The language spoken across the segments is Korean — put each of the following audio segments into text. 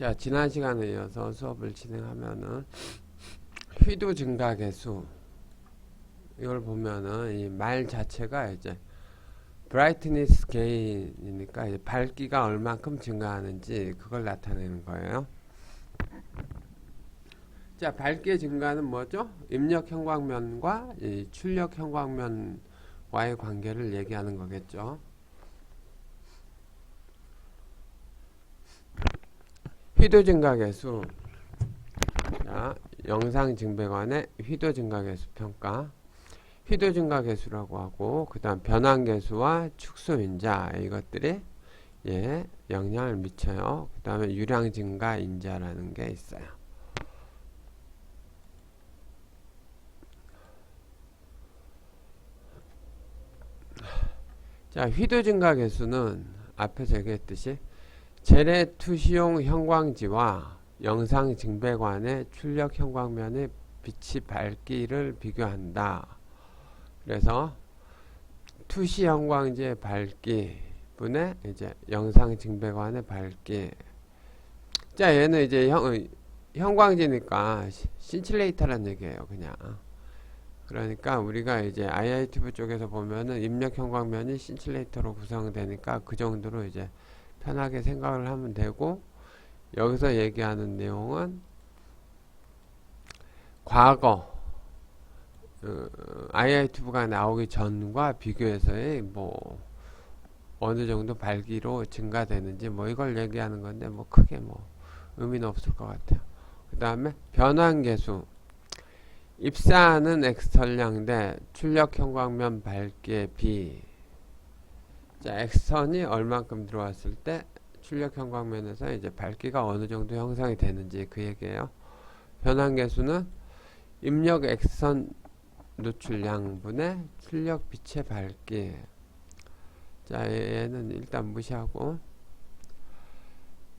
자, 지난 시간에 이어서 수업을 진행하면은 휘도 증가 계수 이걸 보면은 이 말 자체가 이제 brightness gain이니까 이제 밝기가 얼만큼 증가하는지 그걸 나타내는 거예요. 자, 밝기의 증가는 뭐죠? 입력 형광면과 이 출력 형광면과의 관계를 얘기하는 거겠죠. 휘도 증가 계수. 자, 영상 증배관의 휘도 증가 계수 평가. 휘도 증가 계수라고 하고 그 다음 변환 계수와 축소 인자 이것들이 예, 영향을 미쳐요. 그 다음에 유량 증가 인자라는 게 있어요. 자, 휘도 증가 계수는 앞에서 얘기했듯이 재래 투시용 형광지와 영상 증배관의 출력 형광면의 빛이 밝기를 비교한다. 그래서 투시 형광지의 밝기 분의 이제 영상 증배관의 밝기. 자, 얘는 이제 형, 형광지니까 신칠레이터란 얘기예요, 그냥. 그러니까 우리가 이제 IITV 쪽에서 보면은 입력 형광면이 신칠레이터로 구성되니까 그 정도로 이제 편하게 생각을 하면 되고 여기서 얘기하는 내용은 과거 어, IITV가 나오기 전과 비교해서의 뭐 어느 정도 밝기로 증가되는지 뭐 이걸 얘기하는 건데 뭐 크게 뭐 의미는 없을 것 같아요. 그 다음에 변환계수 입사하는 엑스선량 대 출력 형광면 밝기의 비 자, X선이 얼만큼 들어왔을 때 출력 형광면에서 이제 밝기가 어느 정도 형성이 되는지 그 얘기예요. 변환 계수는 입력 X선 노출량분의 출력 빛의 밝기. 자, 얘는 일단 무시하고.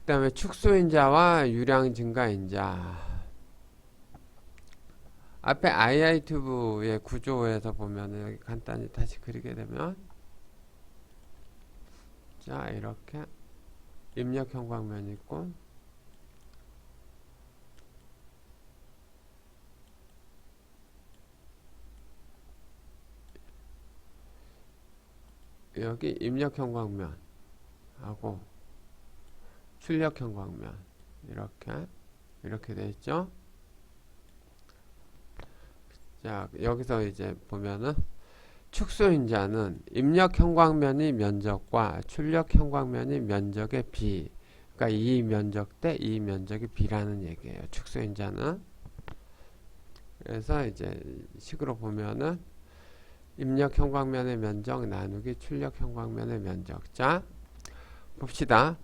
그 다음에 축소인자와 유량 증가인자. 앞에 II튜브의 구조에서 보면은 여기 간단히 다시 그리게 되면 자 이렇게 입력 형광면 있고 여기 입력 형광면 하고 출력 형광면 이렇게 이렇게 돼 있죠? 자 여기서 이제 보면은 축소인자는 입력 형광면이 면적과 출력 형광면이 면적의 비 그러니까 이 면적 대 이 면적의 비라는 얘기예요 축소인자는. 그래서 이제 식으로 보면은 입력 형광면의 면적 나누기 출력 형광면의 면적. 자 봅시다.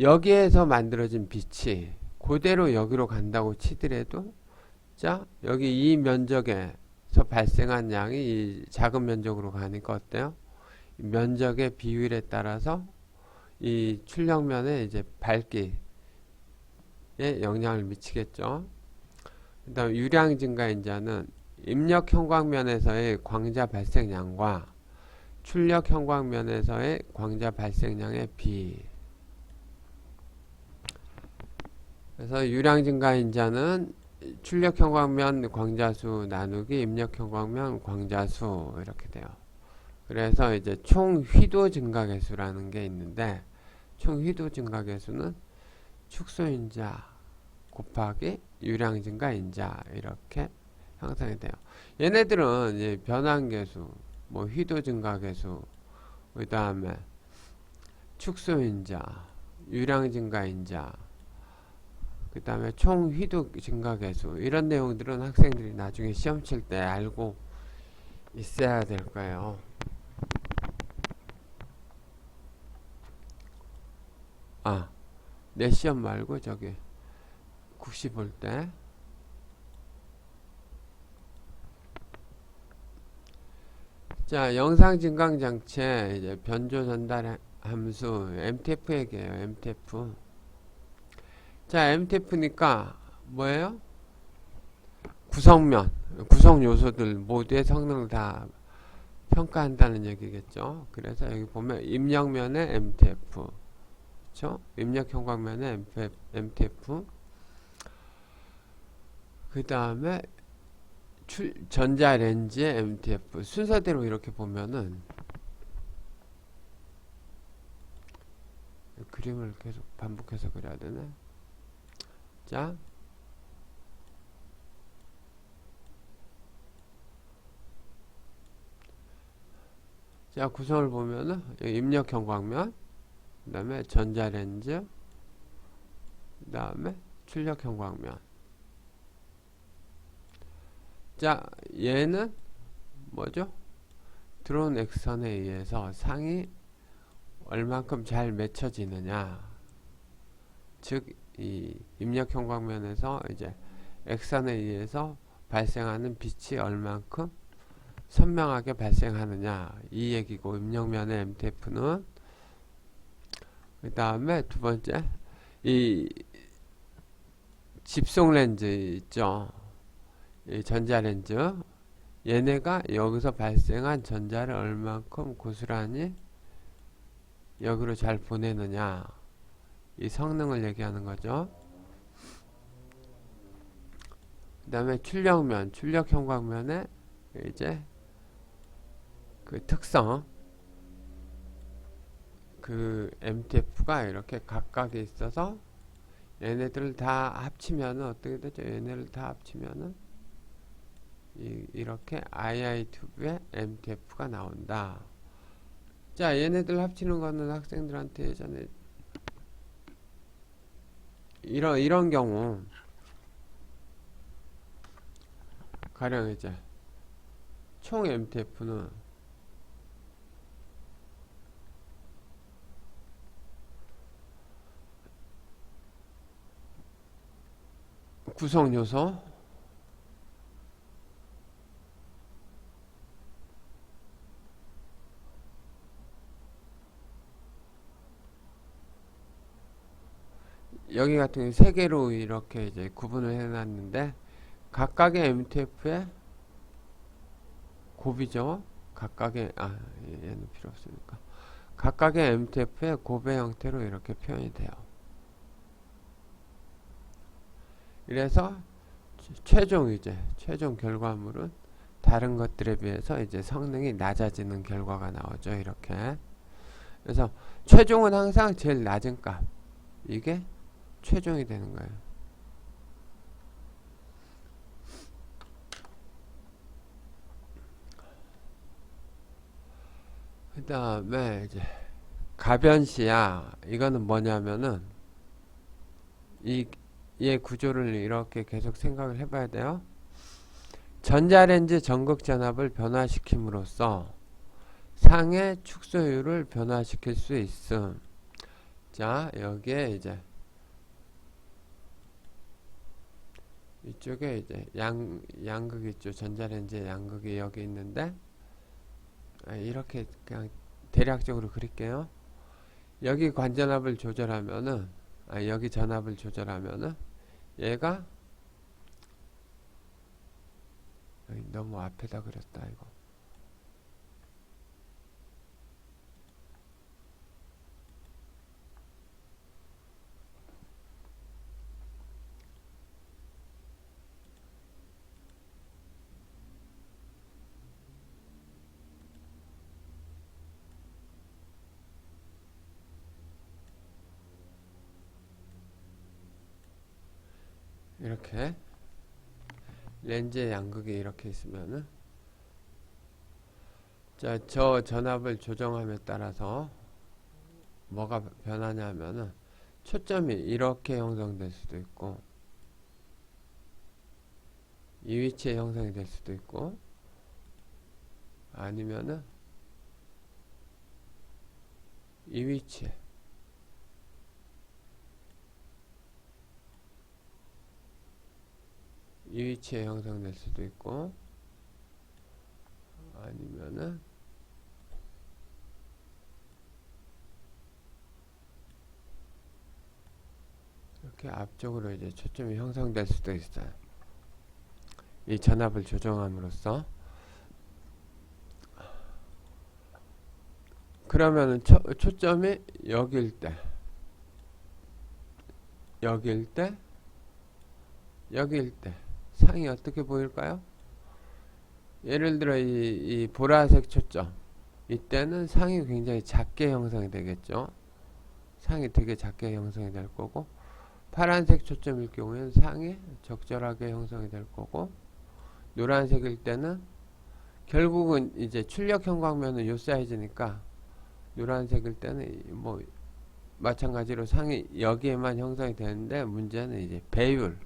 여기에서 만들어진 빛이 그대로 여기로 간다고 치더라도 자 여기 이 면적에서 발생한 양이 이 작은 면적으로 가니까 어때요? 면적의 비율에 따라서 이 출력면에 이제 밝기에 영향을 미치겠죠. 그 다음 유량 증가 인자는 입력 형광면에서의 광자 발생량과 출력 형광면에서의 광자 발생량의 비 그래서 유량 증가 인자는 출력 형 광면 광자수 나누기 입력 형 광면 광자수 이렇게 돼요. 그래서 이제 총 휘도 증가 계수라는 게 있는데 총 휘도 증가 계수는 축소인자 곱하기 유량 증가 인자 이렇게 형성이 돼요. 얘네들은 이제 변환 계수, 뭐 휘도 증가 계수, 그 다음에 축소인자, 유량 증가 인자, 그 다음에 총 휘도 증가 계수 이런 내용들은 학생들이 나중에 시험 칠 때 알고 있어야 될 거예요. 아, 내 시험 말고 저기 국시 볼 때. 자, 영상 증강 장치의 이제 변조 전달 함수 MTF 얘기예요. MTF. 자, MTF니까 뭐예요? 구성면, 구성 요소들 모두의 성능을 다 평가한다는 얘기겠죠. 그래서 여기 보면 입력면의 MTF 그쵸? 입력 형광면에 MTF 그 다음에 전자렌즈의 MTF 순서대로 이렇게 보면은 그림을 계속 반복해서 그려야 되네 자 자, 구성을 보면은 여기 입력 형 광면, 그 다음에 전자렌즈, 그 다음에 출력 형 광면. 자, 얘는 뭐죠? 드론 액선에 의해서 상이 얼만큼 잘 맺혀지느냐. 즉, 이 입력 형광면에서 이제 액선에 의해서 발생하는 빛이 얼만큼 선명하게 발생하느냐 이 얘기고 입력면의 MTF는. 그 다음에 두 번째 이 집속 렌즈 있죠? 이 전자렌즈. 얘네가 여기서 발생한 전자를 얼만큼 고스란히 여기로 잘 보내느냐 이 성능을 얘기하는 거죠 그 다음에 출력면 출력 형광면에 이제 그 특성 그 MTF가 이렇게 각각에 있어서 얘네들을 다 합치면 어떻게 되죠? 얘네를 다 합치면은 이, 이렇게 II2의 MTF가 나온다. 자, 얘네들 합치는 거는 학생들한테 예전에 이런 이런 경우 가령 이제 총 MTF는 구성 요소 여기 같은 경우 세 개로 이렇게 이제 구분을 해놨는데 각각의 MTF의 곱이죠. 각각의 아 얘는 필요 없으니까 각각의 MTF의 곱의 형태로 이렇게 표현이 돼요. 그래서 최종 이제 최종 결과물은 다른 것들에 비해서 이제 성능이 낮아지는 결과가 나오죠. 이렇게. 그래서 최종은 항상 제일 낮은 값. 이게 최종이 되는 거예요. 그 다음에 이제 가변시야 이거는 뭐냐면은 이 얘 구조를 이렇게 계속 생각을 해봐야 돼요. 전자렌즈 전극 전압을 변화시킴으로써 상의 축소율을 변화시킬 수 있음. 자, 여기에 이제 이쪽에 이제 양 양극 있죠. 전자렌즈의 양극이 여기 있는데 아, 이렇게 그냥 대략적으로 그릴게요. 여기 관전압을 조절하면은 아, 여기 전압을 조절하면은 얘가 너무 앞에다 그렸다 이거 이렇게 렌즈의 양극이 이렇게 있으면은 자, 저 전압을 조정함에 따라서 뭐가 변하냐면은 초점이 이렇게 형성될 수도 있고 이 위치에 형성이 될 수도 있고 아니면은 이 위치에 이 위치에 형성될 수도 있고 아니면은 이렇게 앞쪽으로 이제 초점이 형성될 수도 있어요. 이 전압을 조정함으로써 그러면은 초, 초점이 여기일 때 여기일 때 여기일 때 상이 어떻게 보일까요? 예를 들어 이, 이 보라색 초점 이때는 상이 굉장히 작게 형성이 되겠죠. 상이 되게 작게 형성이 될 거고 파란색 초점일 경우에는 상이 적절하게 형성이 될 거고 노란색일 때는 결국은 이제 출력 형광면은 요 사이즈니까 노란색일 때는 뭐 마찬가지로 상이 여기에만 형성이 되는데 문제는 이제 배율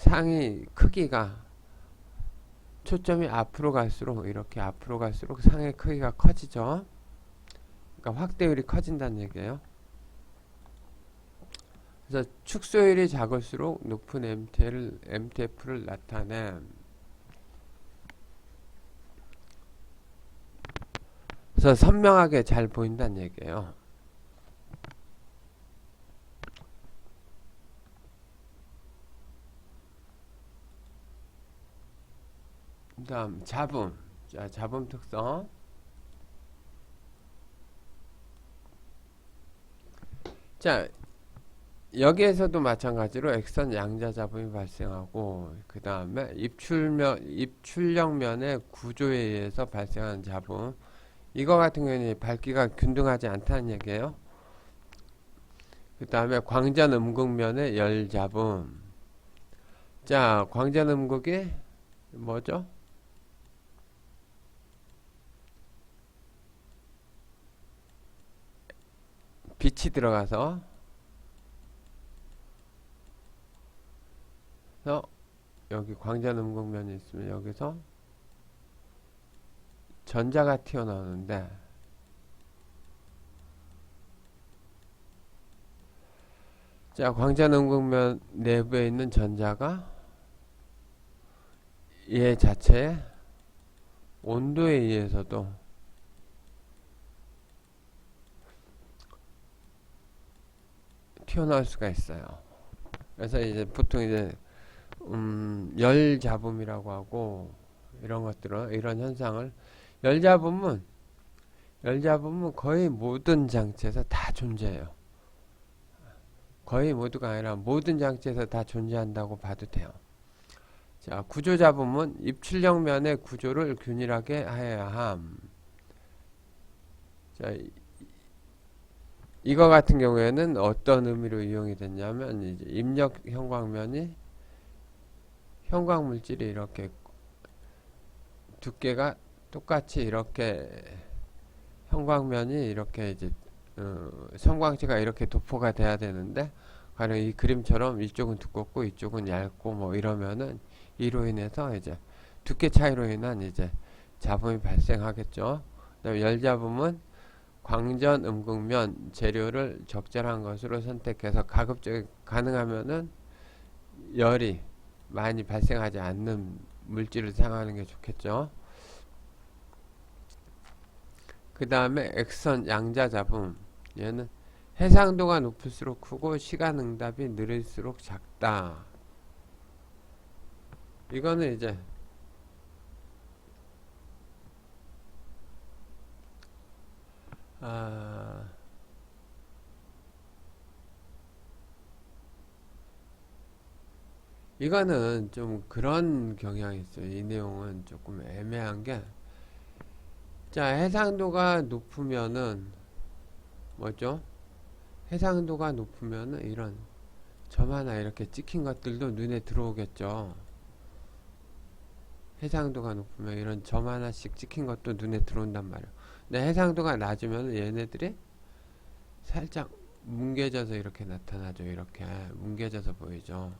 상이 크기가 초점이 앞으로 갈수록 이렇게 앞으로 갈수록 상의 크기가 커지죠. 그러니까 확대율이 커진다는 얘기예요. 그래서 축소율이 작을수록 높은 MT를, MTF를 나타내. 그래서 선명하게 잘 보인다는 얘기예요. 다음 잡음. 자, 잡음 특성. 자, 여기에서도 마찬가지로 액선 양자 잡음이 발생하고 그 다음에 입출면 입출력면의 구조에 의해서 발생하는 잡음 이거 같은 경우는 밝기가 균등하지 않다는 얘기예요. 그 다음에 광전 음극면의 열 잡음 자 광전 음극이 뭐죠? 빛이 들어가서. 그래서 여기 광전 음극면이 있으면 여기서 전자가 튀어나오는데 자 광전 음극면 내부에 있는 전자가 얘 자체의 온도에 의해서도 튀어나올 수가 있어요. 그래서 이제 보통 이제 음, 열 잡음이라고 하고 이런 것들은 이런 현상을 열 잡음은 열 잡음은 거의 모든 장치에서 다 존재해요. 거의 모두가 아니라 모든 장치에서 다 존재한다고 봐도 돼요. 자, 구조 잡음은 입출력 면의 구조를 균일하게 하여야 함. 자, 이거 같은 경우에는 어떤 의미로 이용이 됐냐면 이제 입력 형광면이 형광 물질이 이렇게 두께가 똑같이 이렇게 형광면이 이렇게 이제 어, 성광체가 이렇게 도포가 돼야 되는데 가령 이 그림처럼 이쪽은 두껍고 이쪽은 얇고 뭐 이러면은 이로 인해서 이제 두께 차이로 인한 이제 잡음이 발생하겠죠. 그다음에 열 잡음은 광전 음극면 재료를 적절한 것으로 선택해서 가급적 가능하면은 열이 많이 발생하지 않는 물질을 사용하는 게 좋겠죠. 그 다음에 액선 양자 잡음 얘는 해상도가 높을수록 크고 시간 응답이 느릴수록 작다. 이거는 이제 아 이거는 좀 그런 경향이 있어요. 이 내용은 조금 애매한 게, 자, 해상도가 높으면은, 뭐죠? 해상도가 높으면은 이런 점 하나 이렇게 찍힌 것들도 눈에 들어오겠죠. 해상도가 높으면 이런 점 하나씩 찍힌 것도 눈에 들어온단 말이에요. 근데 해상도가 낮으면 얘네들이 살짝 뭉개져서 이렇게 나타나죠. 이렇게 뭉개져서 보이죠.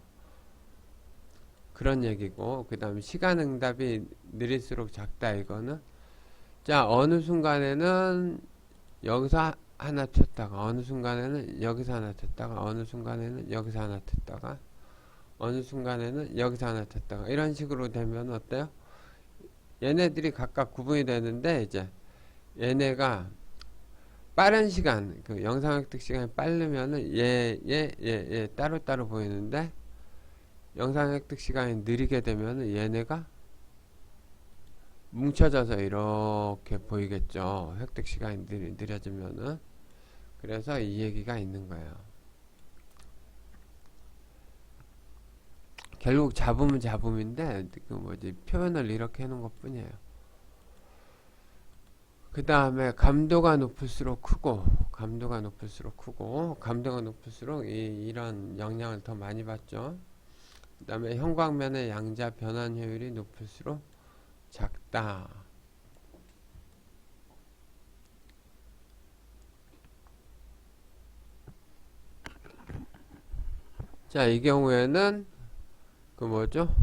그런 얘기고 그 다음에 시간 응답이 느릴수록 작다 이거는 자 어느 순간에는 여기서 하나 쳤다가 어느 순간에는 여기서 하나 쳤다가 어느 순간에는 여기서 하나 쳤다가 어느 순간에는 여기서 하나 쳤다가 이런 식으로 되면 어때요? 얘네들이 각각 구분이 되는데 이제 얘네가 빠른 시간 그 영상 획득 시간이 빠르면은 얘 얘 얘 얘 따로 따로 보이는데 영상 획득 시간이 느리게 되면은 얘네가 뭉쳐져서 이렇게 보이겠죠. 획득 시간이 느리, 느려지면은. 그래서 이 얘기가 있는 거예요. 결국 잡음은 잡음인데 그 뭐지? 표현을 이렇게 해놓은 것 뿐이에요. 그 다음에 감도가 높을수록 크고 감도가 높을수록 크고 감도가 높을수록 이, 이런 영향을 더 많이 받죠. 그 다음에 형광면의 양자 변환 효율이 높을수록 작다. 자, 이 경우에는 그 뭐죠?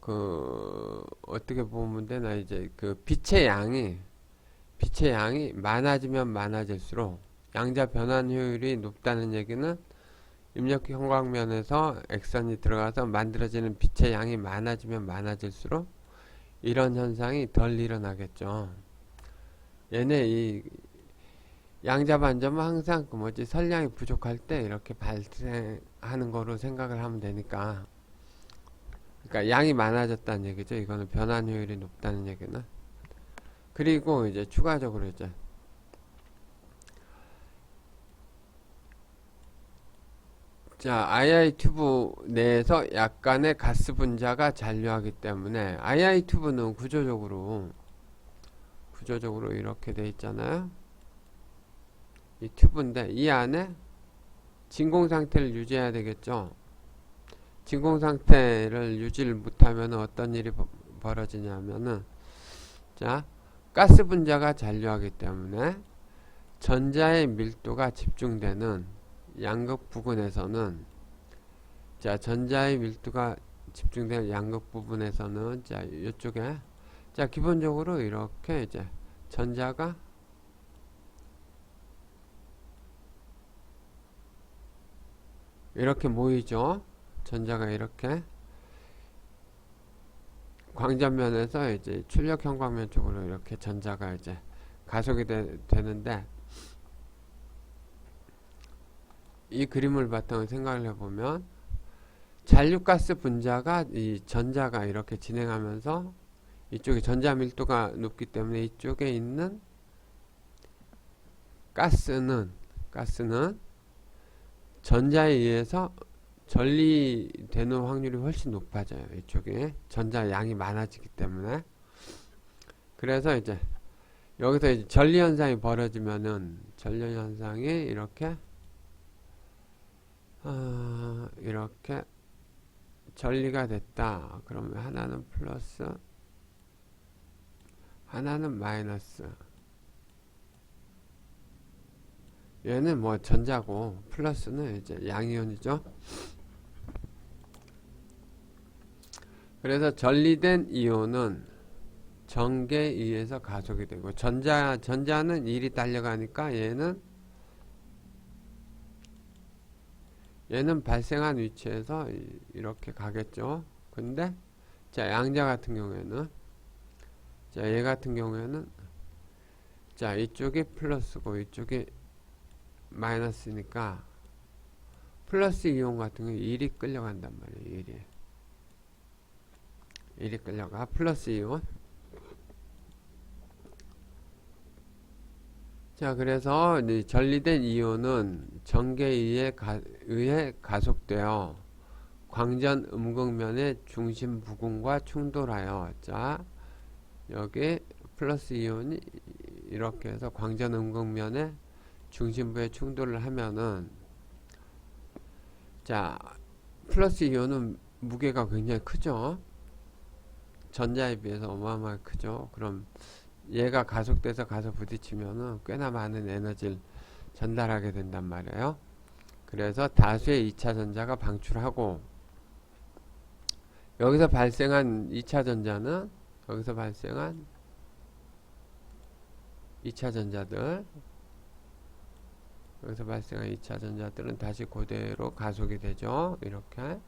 그 어떻게 보면 되나 이제 그 빛의 양이 빛의 양이 많아지면 많아질수록 양자 변환 효율이 높다는 얘기는 입력 형광면에서 액선이 들어가서 만들어지는 빛의 양이 많아지면 많아질수록 이런 현상이 덜 일어나겠죠. 얘네 이 양자 반점은 항상 그 뭐지 선량이 부족할 때 이렇게 발생하는 거로 생각을 하면 되니까 그러니까 양이 많아졌다는 얘기죠. 이거는 변환 효율이 높다는 얘기는 그리고 이제 추가적으로 이제 자, II 튜브 내에서 약간의 가스 분자가 잔류하기 때문에 II 튜브는 구조적으로 구조적으로 이렇게 돼 있잖아요. 이 튜브인데 이 안에 진공 상태를 유지해야 되겠죠. 진공 상태를 유지를 못하면 어떤 일이 버- 벌어지냐면은 자 가스 분자가 잔류하기 때문에 전자의 밀도가 집중되는 양극 부근에서는 자 전자의 밀도가 집중되는 양극 부분에서는 자 이쪽에 자 기본적으로 이렇게 이제 전자가 이렇게 모이죠. 전자가 이렇게 광전면에서 이제 출력 형 광면 쪽으로 이렇게 전자가 이제 가속이 되, 되는데 이 그림을 바탕으로 생각을 해보면 잔류가스 분자가 이 전자가 이렇게 진행하면서 이쪽에 전자 밀도가 높기 때문에 이쪽에 있는 가스는 가스는 전자에 의해서 전리되는 확률이 훨씬 높아져요. 이쪽에 전자 양이 많아지기 때문에 그래서 이제 여기서 이제 전리 현상이 벌어지면은 전리 현상이 이렇게 어, 이렇게 전리가 됐다. 그러면 하나는 플러스 하나는 마이너스 얘는 뭐 전자고 플러스는 이제 양이온이죠. 그래서 전리된 이온은 전개에 의해서 가속이 되고 전자 전자는 1이 달려가니까 얘는 얘는 발생한 위치에서 이- 이렇게 가겠죠. 근데 자 양자 같은 경우에는 자 얘 같은 경우에는 자 이쪽이 플러스고 이쪽이 마이너스니까 플러스 이온 같은 경우 1이 끌려간단 말이에요. 1이 1이 끌려가. 플러스 이온 자 그래서 이 전리된 이온은 전개에 의해 가속되어 광전 음극면의 중심 부근과 충돌하여 자 여기 플러스 이온이 이렇게 해서 광전 음극면의 중심부에 충돌을 하면은 자 플러스 이온은 무게가 굉장히 크죠 전자에 비해서 어마어마하게 크죠 그럼 얘가 가속돼서 가서 부딪히면은 꽤나 많은 에너지를 전달하게 된단 말이에요 그래서 다수의 2차 전자가 방출하고 여기서 발생한 2차 전자는 여기서 발생한 2차 전자들 여기서 발생한 2차 전자들은 다시 그대로 가속이 되죠. 이렇게.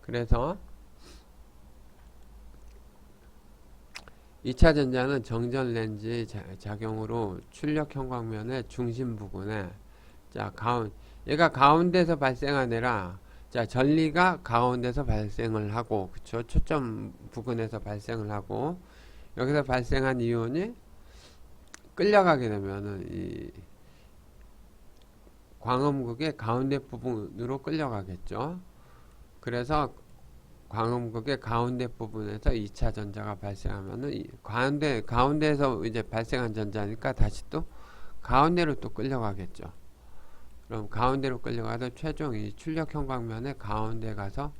그래서 2차 전자는 정전 렌즈 작용으로 출력 형광면의 중심 부분에 자, 가운 얘가 가운데서 발생하느라 자, 전리가 가운데서 발생을 하고 그쵸? 초점 부근에서 발생을 하고 여기서 발생한 이온이 끌려가게 되면은 이 광음극의 가운데 부분으로 끌려가겠죠. 그래서 광음극의 가운데 부분에서 2차 전자가 발생하면은 이 가운데 가운데에서 이제 발생한 전자니까 다시 또 가운데로 또 끌려가겠죠. 그럼 가운데로 끌려가서 최종 이 출력 형광면의 가운데 가서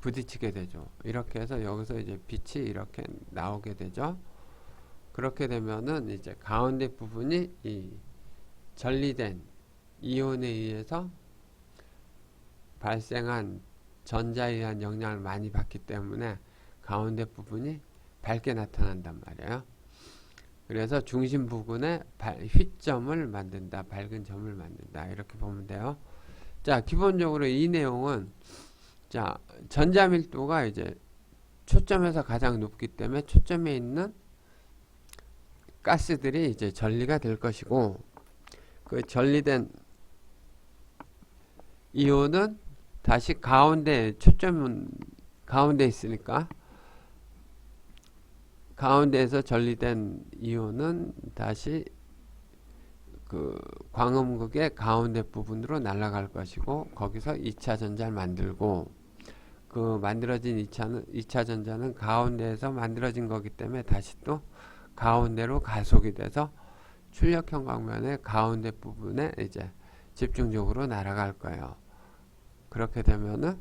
부딪히게 되죠. 이렇게 해서 여기서 이제 빛이 이렇게 나오게 되죠. 그렇게 되면은 이제 가운데 부분이 이 전리된 이온에 의해서 발생한 전자에 의한 영향을 많이 받기 때문에 가운데 부분이 밝게 나타난단 말이에요. 그래서 중심 부분에 휘점을 만든다. 밝은 점을 만든다. 이렇게 보면 돼요. 자, 기본적으로 이 내용은 자, 전자 밀도가 이제 초점에서 가장 높기 때문에 초점에 있는 가스들이 이제 전리가 될 것이고 그 전리된 이온은 다시 가운데 초점은 가운데 있으니까 가운데에서 전리된 이온은 다시 그 광음극의 가운데 부분으로 날아갈 것이고 거기서 2차 전자를 만들고 그 만들어진 2차는 2차 전자는 가운데에서 만들어진 거기 때문에 다시 또 가운데로 가속이 돼서 출력 형 광면의 가운데 부분에 이제 집중적으로 날아갈 거예요. 그렇게 되면은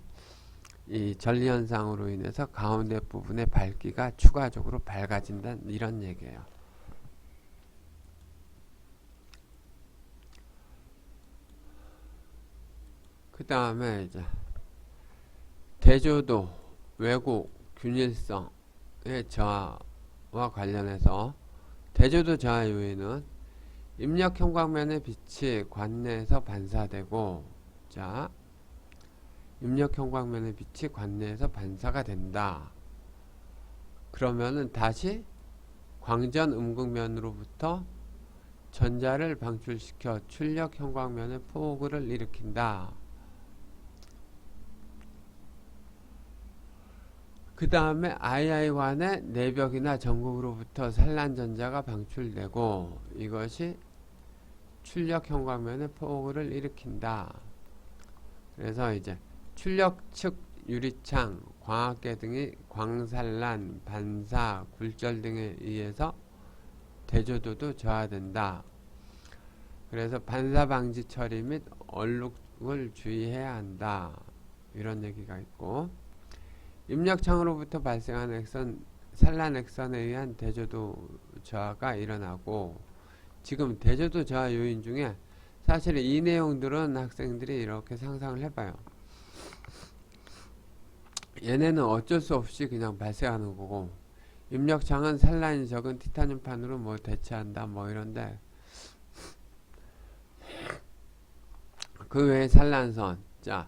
이 전리 현상으로 인해서 가운데 부분의 밝기가 추가적으로 밝아진다 이런 얘기예요. 그 다음에 이제 대조도, 왜곡, 균일성의 저하와 관련해서 대조도 저하 요인은 입력 형광면의 빛이 관내에서 반사되고 자 입력 형광면의 빛이 관내에서 반사가 된다. 그러면은 다시 광전 음극면으로부터 전자를 방출시켜 출력 형광면의 포구를 일으킨다. 그 다음에 II관의 내벽이나 전극으로부터 산란전자가 방출되고 이것이 출력 형광면의 포구를 일으킨다. 그래서 이제 출력 측 유리창, 광학계 등이 광산란, 반사, 굴절 등에 의해서 대조도도 저하된다. 그래서 반사 방지 처리 및 얼룩을 주의해야 한다. 이런 얘기가 있고 입력창으로부터 발생한 액선, 산란 액선에 의한 대조도 저하가 일어나고 지금 대조도 저하 요인 중에 사실 이 내용들은 학생들이 이렇게 상상을 해봐요. 얘네는 어쩔 수 없이 그냥 발생하는 거고 입력창은 산란이 적은 티타늄판으로 뭐 대체한다 뭐 이런데 그 외에 산란선. 자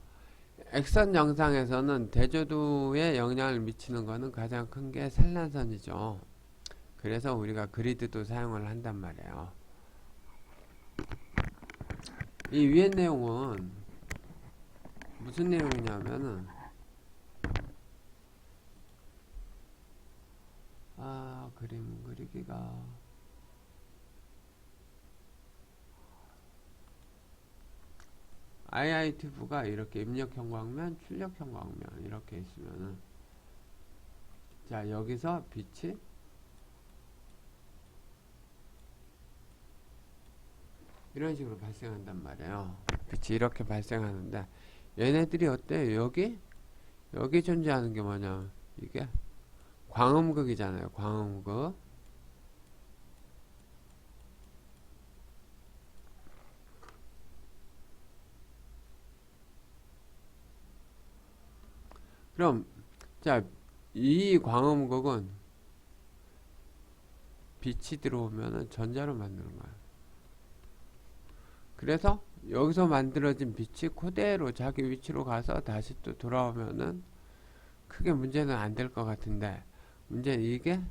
액선 영상에서는 대조도에 영향을 미치는 것은 가장 큰 게 산란선이죠. 그래서 우리가 그리드도 사용을 한단 말이에요. 이 위의 내용은 무슨 내용이냐면은 아 그림 그리기가 IIT부가 이렇게 입력 형 광면, 출력 형 광면 이렇게 있으면은 자 여기서 빛이 이런 식으로 발생한단 말이에요. 빛이 이렇게 발생하는데 얘네들이 어때요? 여기 여기 존재하는 게 뭐냐? 이게 광음극이잖아요. 광음극. 그럼 자, 이 광음극은 빛이 들어오면은 전자로 만드는 거야. 그래서 여기서 만들어진 빛이 그대로 자기 위치로 가서 다시 또 돌아오면은 크게 문제는 안 될 것 같은데 문제는 이게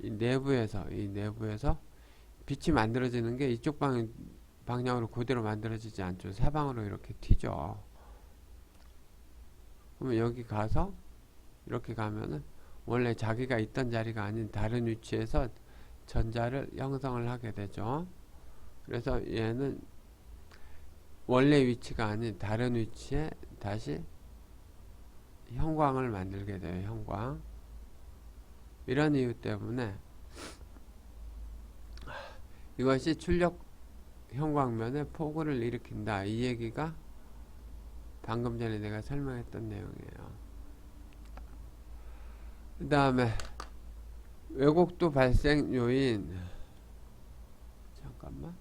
이 내부에서 이 내부에서 빛이 만들어지는 게 이쪽 방, 방향으로 그대로 만들어지지 않죠. 사방으로 이렇게 튀죠. 그러면 여기 가서 이렇게 가면은 원래 자기가 있던 자리가 아닌 다른 위치에서 전자를 형성을 하게 되죠. 그래서 얘는 원래 위치가 아닌 다른 위치에 다시 형광을 만들게 돼요. 형광. 이런 이유 때문에 이것이 출력 형광면에 폭우를 일으킨다. 이 얘기가 방금 전에 내가 설명했던 내용이에요. 그 다음에 왜곡도 발생 요인 잠깐만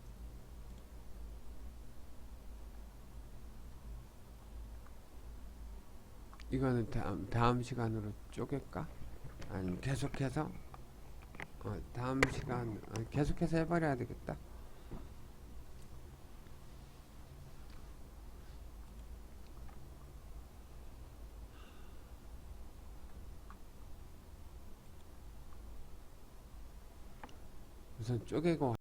이거는 다음, 다음 시간으로 쪼갤까? 계속해서 어, 다음 시간 어, 계속해서 해버려야 되겠다. 우선 쪼개고